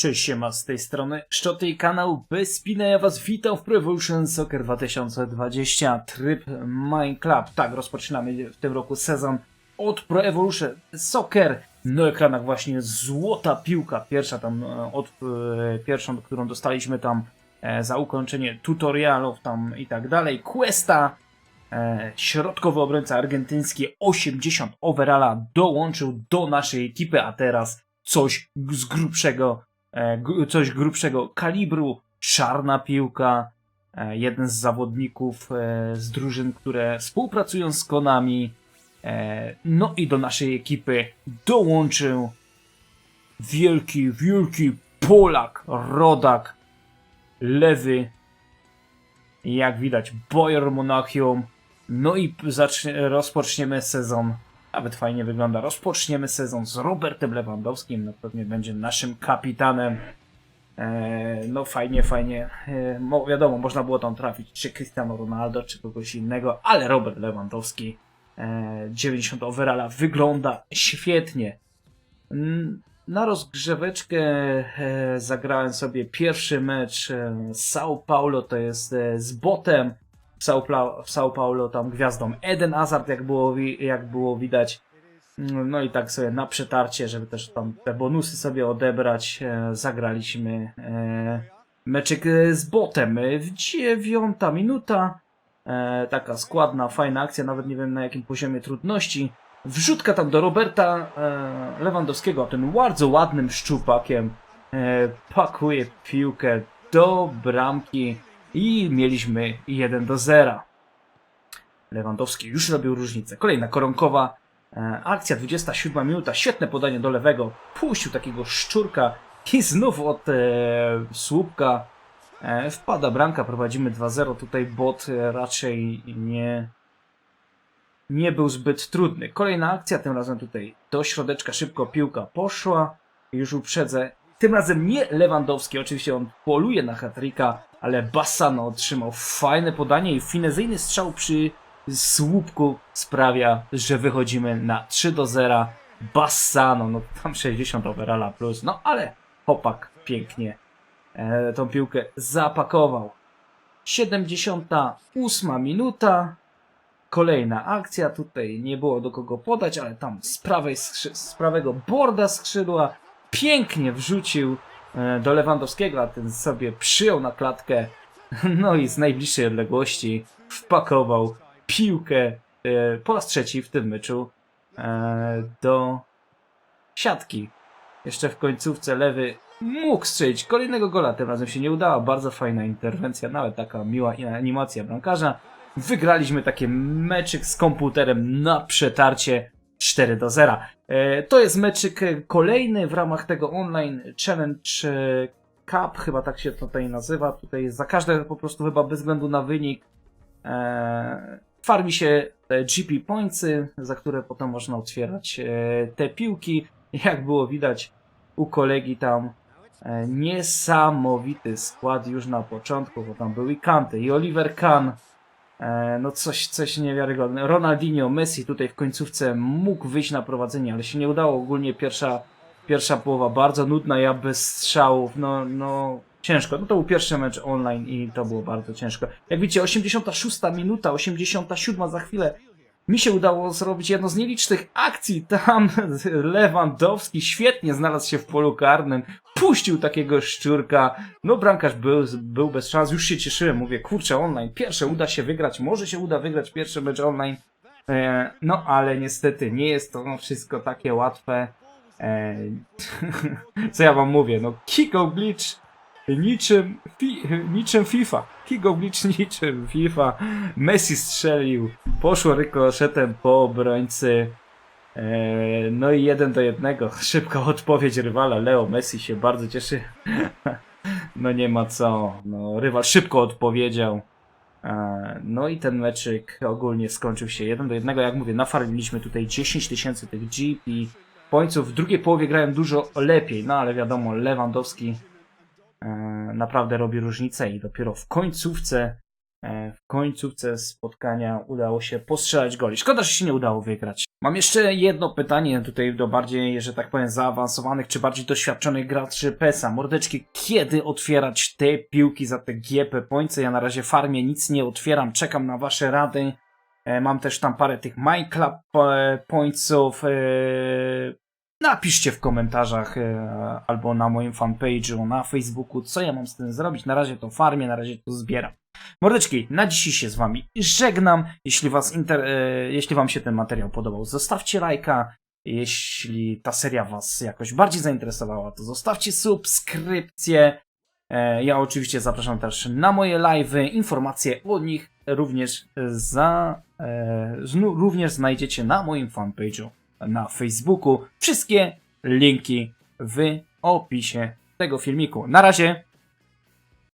Cześć, siema, z tej strony Szczoty i kanał Bez Spina. Ja was witam w Pro Evolution Soccer 2020, tryb Minecraft. Tak, rozpoczynamy w tym roku sezon od Pro Evolution Soccer. Na ekranach właśnie złota piłka, pierwsza tam, e, od, e, pierwszą, którą dostaliśmy tam e, za ukończenie tutorialów tam i tak dalej. Questa, środkowy obrońca argentyński 80 overalla dołączył do naszej ekipy, a teraz coś z grubszego, gr- coś grubszego kalibru, czarna piłka, e, jeden z zawodników e, z drużyn, które współpracują z Konami, e, no i do naszej ekipy dołączył wielki, wielki Polak, rodak, lewy, jak widać Bayern Monachium, no i zacznie, rozpoczniemy sezon nawet fajnie wygląda. Rozpoczniemy sezon z Robertem Lewandowskim. No pewnie będzie naszym kapitanem. Eee, no fajnie, fajnie. Eee, mo, wiadomo, można było tam trafić czy Cristiano Ronaldo, czy kogoś innego, ale Robert Lewandowski eee, 90 overalla wygląda świetnie. Na rozgrzeweczkę e, zagrałem sobie pierwszy mecz e, São Paulo, to jest e, z botem w São, Pla- w São Paulo tam gwiazdą Eden Hazard, jak było, jak było widać. Mm, No i tak sobie na przetarcie, żeby też tam te bonusy sobie odebrać, e, zagraliśmy e, meczyk e, z botem. W dziewiąta minuta, taka składna, fajna akcja, nawet nie wiem na jakim poziomie trudności. Wrzutka tam do Roberta Lewandowskiego, tym bardzo ładnym szczupakiem pakuje piłkę do bramki i mieliśmy 1 do 0. Lewandowski już robił różnicę. Kolejna koronkowa e, akcja, 27 minuta, świetne podanie do lewego, puścił takiego szczurka i znów od e, słupka e, wpada bramka, prowadzimy 2-0. Tutaj bot e, raczej nie, nie był zbyt trudny. Kolejna akcja, tym razem tutaj do środeczka szybko piłka poszła. Już uprzedzę. Tym razem nie Lewandowski, oczywiście on poluje na hatryka, ale Bassano otrzymał fajne podanie i finezyjny strzał przy słupku sprawia, że wychodzimy na 3 do 0. Bassano, no tam 60 overalla plus, no ale chłopak pięknie e, tą piłkę zapakował. 78 minuta. Kolejna akcja, tutaj nie było do kogo podać, ale tam z, prawej skrzy- z prawego borda skrzydła pięknie wrzucił e, do Lewandowskiego, a ten sobie przyjął na klatkę, no i z najbliższej odległości wpakował piłkę e, po raz trzeci w tym meczu e, do siatki. Jeszcze w końcówce lewy mógł strzelić kolejnego gola, tym razem się nie udała, bardzo fajna interwencja, nawet taka miła animacja bramkarza. Wygraliśmy taki meczyk z komputerem na przetarcie 4 do 0. E, To jest meczyk kolejny w ramach tego online challenge e, cup, chyba tak się tutaj nazywa. Tutaj za każde po prostu chyba bez względu na wynik e, farmi się te GP pointsy, za które potem można otwierać te piłki. Jak było widać u kolegi tam niesamowity skład już na początku, bo tam był i Kante, i Oliver Kahn, No coś, coś niewiarygodne. Ronaldinho, Messi tutaj w końcówce mógł wyjść na prowadzenie, ale się nie udało. Ogólnie pierwsza, pierwsza połowa bardzo nudna, ja bez strzałów, no, no ciężko. No to był pierwszy mecz online i to było bardzo ciężko. Jak widzicie, 86 minuta, 87 za chwilę. Mi się udało zrobić jedno z nielicznych akcji. Tam Lewandowski świetnie znalazł się w polu karnym. Puścił takiego szczurka. No bramkarz był, był bez szans. Już się cieszyłem. Mówię, kurczę, online. Pierwsze uda się wygrać. Może się uda wygrać pierwszy mecz online. E, no ale niestety nie jest to wszystko takie łatwe. E, co ja wam mówię? No Kiko Glitch niczym, fi, niczym FIFA. Glitch niczym FIFA. Messi strzelił. Poszło rykoszetem po obrońcy. E, no i jeden do jednego. Szybka odpowiedź rywala. Leo Messi się bardzo cieszy. no nie ma co. No, rywal szybko odpowiedział. E, No i ten meczyk ogólnie skończył się 1 do 1. Jak mówię, nafarmiliśmy tutaj 10 tysięcy tych GP pońców. W drugiej połowie grałem dużo lepiej, no ale wiadomo, Lewandowski naprawdę robi różnicę i dopiero w końcówce e, w końcówce spotkania udało się postrzelać goli. Szkoda, że się nie udało wygrać. Mam jeszcze jedno pytanie tutaj do bardziej, że tak powiem, zaawansowanych czy bardziej doświadczonych graczy PESA. Mordeczki, kiedy otwierać te piłki za te GP pońce? Ja na razie farmię nic nie otwieram, czekam na wasze rady. E, Mam też tam parę tych Minecraft e, pońców. Napiszcie w komentarzach e, albo na moim fanpage'u na Facebooku, co ja mam z tym zrobić. Na razie to farmię, na razie to zbieram. Mordeczki, na dzisiaj się z wami żegnam. Jeśli, was inter, e, jeśli wam się ten materiał podobał, zostawcie lajka. Jeśli ta seria was jakoś bardziej zainteresowała, to zostawcie subskrypcję. E, Ja oczywiście zapraszam też na moje live'y. Informacje o nich również za, również znajdziecie na moim fanpage'u na Facebooku. Wszystkie linki w opisie tego filmiku. Na razie,